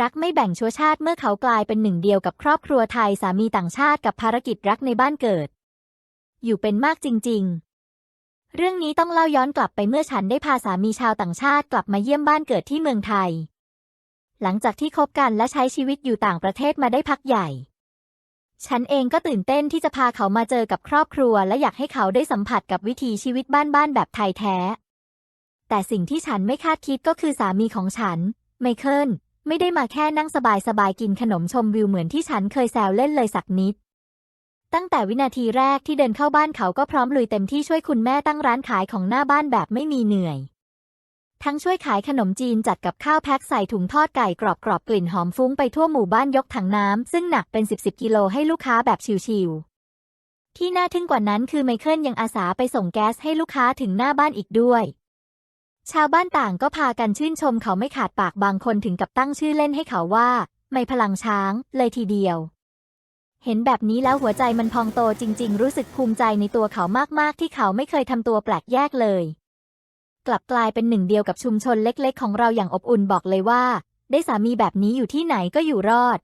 รักไม่แบ่งชั่วชาติเมื่อเขากลายเป็นหนึ่งเดียวกับครอบครัวไทยสามีต่างชาติกับภารกิจรักในบ้านเกิด อยู่เป็นมากจริง ๆ เรื่องนี้ต้องเล่าย้อนกลับไปเมื่อฉันได้พาสามีชาวต่างชาติกลับมาเยี่ยมบ้านเกิดที่เมืองไทย หลังจากที่คบกันและใช้ชีวิตอยู่ต่างประเทศมาได้พักใหญ่ ฉันเองก็ตื่นเต้นที่จะพาเขามาเจอกับครอบครัว และอยากให้เขาได้สัมผัสกับวิถีชีวิตบ้านๆแบบไทยแท้ แต่สิ่งที่ฉันไม่คาดคิดก็คือสามีของฉันไมเคิล ไม่ได้มาแค่นั่งสบายๆกินขนมชมวิวเหมือนที่ฉันเคยแซวเล่นเลยสักนิด ตั้งแต่วินาทีแรกที่เดินเข้าบ้านเขาก็พร้อมลุยเต็มที่ช่วยคุณแม่ตั้งร้านขายของหน้าบ้านแบบไม่มีเหนื่อย ทั้งช่วยขายขนมจีนจัดกับข้าวแพ็คใส่ถุงทอดไก่กรอบๆกลิ่นหอมฟุ้งไปทั่วหมู่บ้านยกถังน้ำซึ่งหนักเป็น 10 10กิโลให้ลูกค้าแบบชิวๆที่น่าทึ่งกว่านั้นคือไมเคิลยังอาสาไปส่งแก๊สให้ลูกค้าถึงหน้าบ้านอีกด้วย ชาวบ้านต่างก็พากันชื่นชมเขาไม่ขาดปากบางคนถึงกับตั้งชื่อเล่นให้เขาว่า ไม่พลังช้าง เลยทีเดียว เห็นแบบนี้แล้วหัวใจมันพองโตจริง ๆ รู้สึกภูมิใจในตัวเขามาก ๆ ที่เขาไม่เคยทำตัวแปลกแยกเลย กลับกลายเป็นหนึ่งเดียวกับชุมชนเล็ก ๆ ของเราอย่างอบอุ่นบอกเลยว่า ได้สามีแบบนี้อยู่ที่ไหนก็อยู่รอด